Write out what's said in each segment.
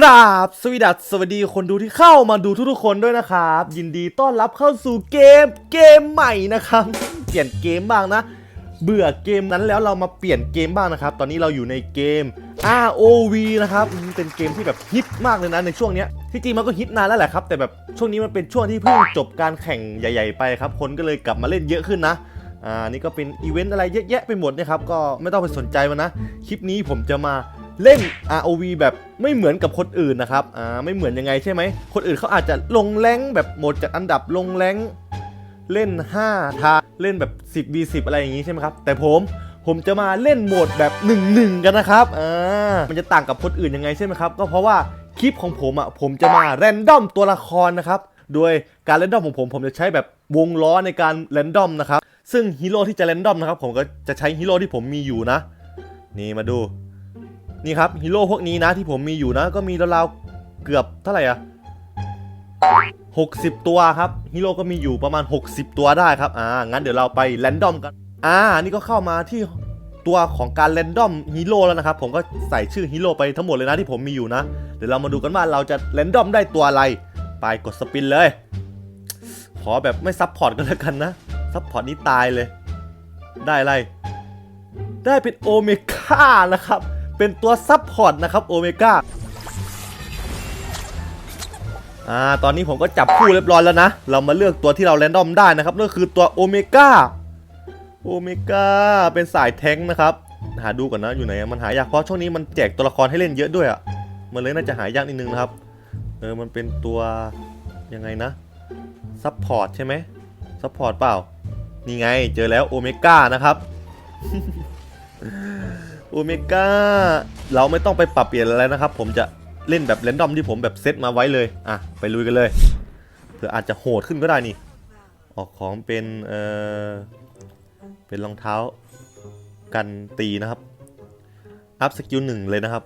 กราบสวีดัสสวัสดีคนดูที่เข้ามาดูทุกๆคนด้วยนะครับ ยินดีต้อนรับเข้าสู่เกมเกมใหม่นะครับ เปลี่ยนเกมบ้างนะ เบื่อเกมนั้นแล้วเรามาเปลี่ยนเกมบ้างนะครับ ตอนนี้เราอยู่ในเกม ROV นะครับเป็นเกมที่แบบฮิตมากเลยนะในช่วงเนี้ยที่จริงมันก็ฮิตนานแล้วแหละครับ แต่แบบช่วงนี้มันเป็นช่วงที่เพิ่งจบการแข่งใหญ่ ๆ ไปครับ คนก็เลยกลับมาเล่นเยอะขึ้นนะอ่านี่ก็เป็นอีเวนต์อะไรเยอะแยะไปหมดนะครับก็ไม่ต้องไปสนใจมันนะคลิปนี้ผมจะมา เล่น ROV แบบไม่เหมือนกับคนอื่นนะครับ อ่า ไม่เหมือนยังไงใช่ไหม คนอื่นเขาอาจจะลงแรงแบบโหมดจัดอันดับลงแรงเล่น 5 ทาเล่นแบบ 10 v 10อะไรอย่างงี้ใช่ไหมครับ แต่ผมผมจะมาเล่นโหมดแบบ 1-1 กันนะครับ อ่า มันจะต่างกับคนอื่นยังไงใช่ไหมครับ ก็เพราะว่าคลิปของผมอะผมจะมาแรนดอมตัวละครนะครับ โดยการแรนดอมของผมผมจะใช้แบบวงล้อในการแรนดอมนะครับ ซึ่งฮีโร่ที่จะแรนดอมนะครับผมก็จะใช้ฮีโร่ที่ผมมีอยู่นะ นี่มาดู นี่ครับฮีโร่พวกนี้นะที่ผมมีอยู่นะ ก็มีราวๆเกือบเท่าไหร่อะ60 ตัวครับฮีโร่ก็มีอยู่ประมาณ 60 ตัวได้ครับอ่างั้นเดี๋ยวเราไปแรนดอมกันอ่านี่ก็เข้ามาที่ตัวของการแรนดอมฮีโร่แล้วนะครับผมก็ใส่ชื่อฮีโร่ไปทั้งหมดเลยนะที่ผมมีอยู่นะ เดี๋ยวเรามาดูกันว่าเราจะแรนดอมได้ตัวอะไร ไปกดสปินเลย ขอแบบไม่ซับพอร์ตกันแล้วกันนะซับพอร์ตนี้ตายเลย ได้อะไร ได้เป็นโอเมก้านะครับ เป็นตัวซับพอร์ตนะครับโอเมก้าอ่าตอนนี้ผมก็จับคู่เรียบร้อยแล้วนะ เรามาเลือกตัวที่เราแรนดอมได้นะครับนั่นคือตัวโอเมก้าโอเมก้าเป็นสายแท้งค์นะครับ หาดูก่อนนะอยู่ไหนมันหายากเพราะช่วงนี้มันแจกตัวละครให้เล่นเยอะด้วยอะ่ะมันเลยน่าจะหายากนิดนึงนะครับเออมันเป็นตัวยังไงนะซับพอร์ตใช่ไหมซับพอร์ตเปล่า นี่ไงเจอแล้วโอเมก้านะครับ โอเมก้าเราไม่ต้องไปปรับเปลี่ยนอะไรนะครับ ผมจะเล่นแบบเรนดอมที่ผมแบบเซตมาไว้เลยอะไปลุยกันเลยเผื่ออาจจะโหดขึ้นก็ได้นี่ ออกของเป็นเอ่อเป็นรองเท้ากันตีนะครับ อัพสกิลหนึ่งเลยนะครับ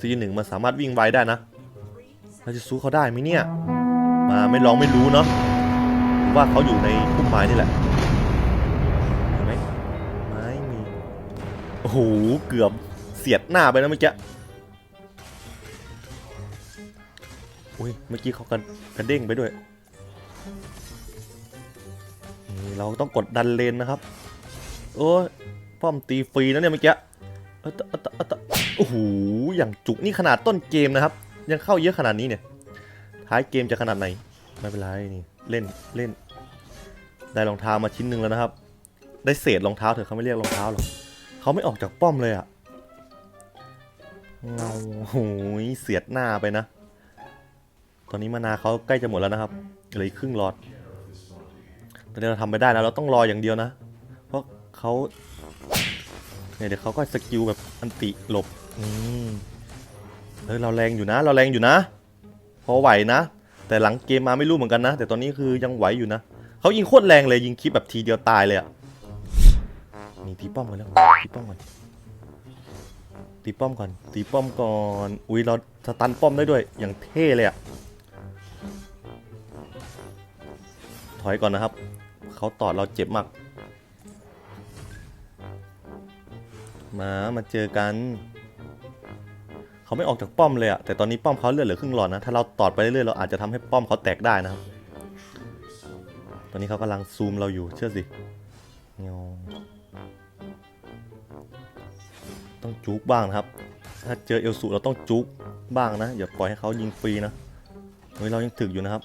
สกิลหนึ่งมันสามารถวิ่งไวได้นะเราจะสู้เขาได้ไหมเนี่ย มาไม่ลองไม่รู้เนาะว่าเขาอยู่ในพุ่มไม้นี่แหละ โอ้โหเกือบเสียดหน้าไปนะเมื่อกี้อุ้ยเมื่อกี้เขากระกระเด้งไปด้วยเราต้องกดดันเลนนะครับโอ้ยป้อมตีฟรีนะเนี่ยเมื่อกี้เอะตะเออะตะโอ้โหอย่างจุกนี่ขนาดต้นเกมนะครับ ยังเข้าเยอะขนาดนี้เนี่ยท้ายเกมจะขนาดไหนไม่เป็นไรนี่เล่นเล่น ได้รองเท้ามาชิ้นหนึ่งแล้วนะครับ ได้เศษรองเท้าเถอะเขาไม่เรียกรองเท้าหรอก เขาไม่ออกจากป้อมเลยอะเงาโอ้โหเสียดหน้าไปนะ ตอนนี้มานาเขาใกล้จะหมดแล้วนะครับเหลืออีกครึ่งหลอดตอนนี้เราทำไม่ได้นะเราต้องรออย่างเดียวนะ เพราะเขาเนี่ยเดี๋ยวเขาก็สกิลแบบอันติหลบอืมเออเราแรงอยู่นะ เราแรงอยู่นะ พอไหวนะ แต่หลังเกมมาไม่รู้เหมือนกันนะ แต่ตอนนี้คือยังไหวอยู่นะเขายิงโคตรแรงเลยยิงคลิปแบบทีเดียวตายเลยอะ นี่ตีป้อมกันแล้วตีป้อมก่อนตีป้อมก่อนตีป้อมก่อนอุ้ยเราสตันป้อมได้ด้วยอย่างเท่เลยอะถอยก่อนนะครับเขาตอดเราเจ็บมากมามาเจอกันเขาไม่ออกจากป้อมเลยอะแต่ตอนนี้ป้อมเขาเลือดเหลือครึ่งหลอดนะถ้าเราตอดไปเรื่อยๆเราอาจจะทำให้ป้อมเขาแตกได้นะครับ ตอนนี้เขากำลังซูมเราอยู่เชื่อสิ เงาต้องจุกบ้างนะครับ ถ้าเจอเอลสูเราต้องจุกบ้างนะ อย่าปล่อยให้เขายิงฟรีนะเฮ้ยเรายังถึกอยู่นะครับ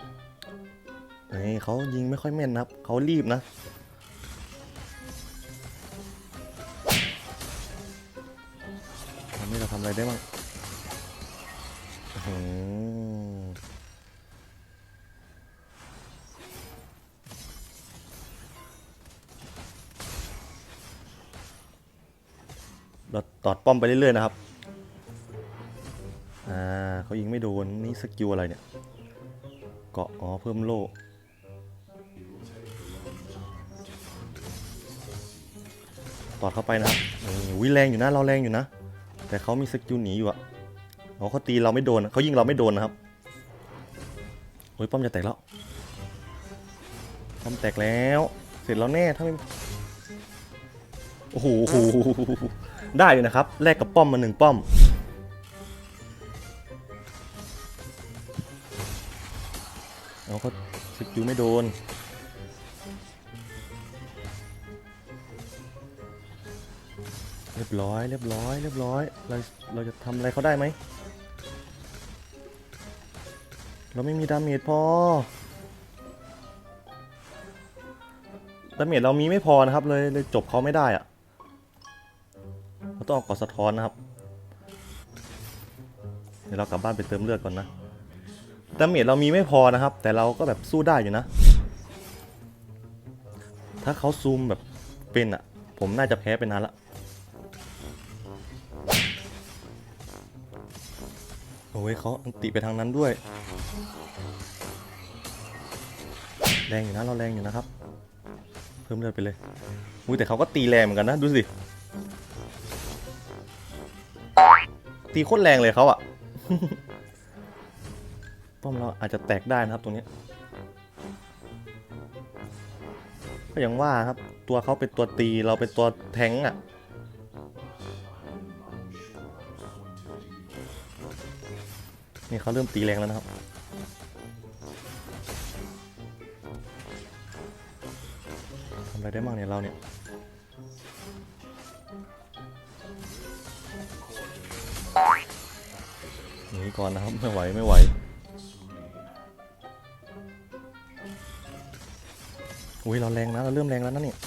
เฮ้ยเขายิงไม่ค่อยแม่นนะครับ เขารีบนะ ทำให้เราทำอะไรได้บ้าง ตอดป้อมไปเรื่อยๆนะครับ อ่าเขายิงไม่โดน นี่สกิลอะไรเนี่ย เกาะ อ๋อ เพิ่มโล่ ตอดเข้าไปนะครับวิแรงอยู่นะ เราแรงอยู่นะ แต่เขามีสกิลหนีอยู่อะอ๋อเขาตีเราไม่โดน เขายิงเราไม่โดนนะครับ โอ้ยป้อมจะแตกแล้ว ป้อมแตกแล้ว เสร็จแล้วแน่ ถ้าไม่ โอ้โห ได้อยู่นะครับแลกกับป้อมมาหนึ่งป้อม เอาเขาสกิลไม่โดน เรียบร้อยเรียบร้อยเรียบร้อยเราเราจะทำอะไรเขาได้ไหม เราไม่มีดาเมจพอดาเมจเรามีไม่พอนะครับเลยเลยจบเขาไม่ได้อะ เราต้องเอากอดสะท้อนนะครับ เดี๋ยวเรากลับบ้านไปเติมเลือดก่อนนะดาเมจเรามีไม่พอนะครับ แต่เราก็แบบสู้ได้อยู่นะ ถ้าเขาซูมแบบเป็นอะผมน่าจะแพ้ไปนานละโอ้ยเขาอันติไปทางนั้นด้วย แรงอยู่นะเราแรงอยู่นะครับ เพิ่มเลือดไปเลยอุ้ยแต่เขาก็ตีแรงเหมือนกันนะ ดูสิ ตีโคตรแรงเลยเขาอะป้อมเราอาจจะแตกได้นะครับตรงนี้ก็อย่างว่าครับ ตัวเขาเป็นตัวตีเราเป็นตัวแทงอะนี่เขาเริ่มตีแรงแล้วนะครับทำอะไรได้บ้างเนี่ยเราเนี่ย นีก่อนนะครับ ไม่ไหวไม่ไหว อุ้ยเราแรงนะ เราเริ่มแรงแล้วนะเนี่ย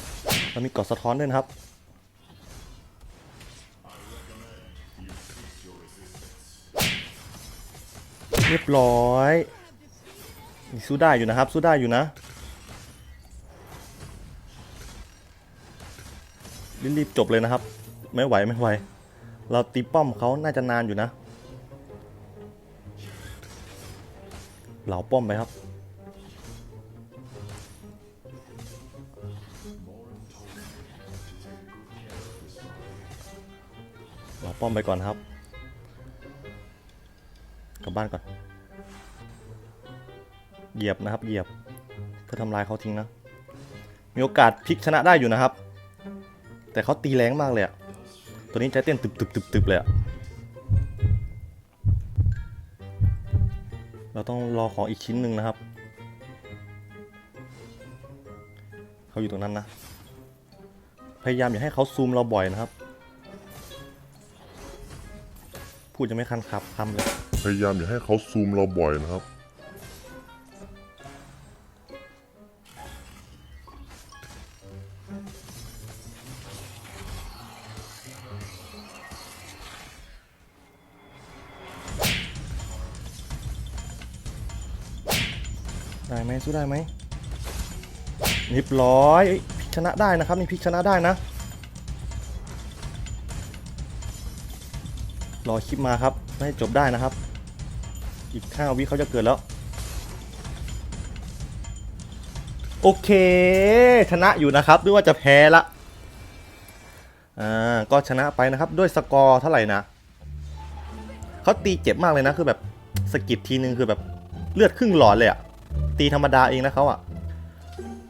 เรามีกอดสะท้อนด้วยนะครับ เรียบร้อยนี่สู้ได้อยู่นะครับ สู้ได้อยู่นะรีบๆจบเลยนะครับ ไม่ไหวไม่ไหว เราตีป้อมเขาน่าจะนานอยู่นะ เหลาป้อมไปครับ เหลาป้อมไปก่อนครับ กลับบ้านก่อน เหยียบนะครับ เหยียบ เพื่อทำลายเขาทิ้งนะ มีโอกาสพลิกชนะได้อยู่นะครับ แต่เขาตีแรงมากเลยอะตัวนี้ใจเต้นตึบตึบตึบตึบเลยอะ เราต้องรอของอีกชิ้นหนึ่งนะครับ เขาอยู่ตรงนั้นนะ พยายามอย่าให้เขาซูมเราบ่อยนะครับ พูดจะไม่คันขับคำเลย พยายามอย่าให้เขาซูมเราบ่อยนะครับ ได้ไหมสู้ได้ไหมเรียบร้อยพิกชนะได้นะครับนี่พิกชนะได้นะ รอคลิปมาครับให้จบได้นะครับ อีก5วิเขาจะเกิดแล้ว โอเค ชนะอยู่นะครับด้วยว่าจะแพ้ละอ่าก็ชนะไปนะครับด้วยสกอร์เท่าไหร่นะเขาตีเจ็บมากเลยนะคือแบบสกิดทีนึงคือแบบเลือดครึ่งหลอดเลยอะ ตีธรรมดาเองนะเขาอะ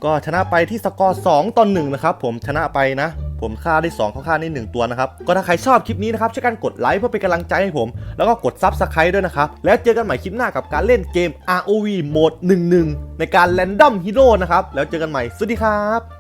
ก็ชนะไปที่สกอร์2ต่อ1นะครับผมชนะไปนะ ผมฆ่าได้2เขาฆ่าได้1ตัวนะครับ ก็ถ้าใครชอบคลิปนี้นะครับช่วยกันกดไลค์เพื่อเป็นกำลังใจให้ผม แล้วก็กดซับสไครต์ด้วยนะครับ แล้วเจอกันใหม่คลิปหน้ากับการเล่นเกม ROV โหมด 1-1 ในการแรนดอมฮีโร่นะครับแล้วเจอกันใหม่สวัสดีครับ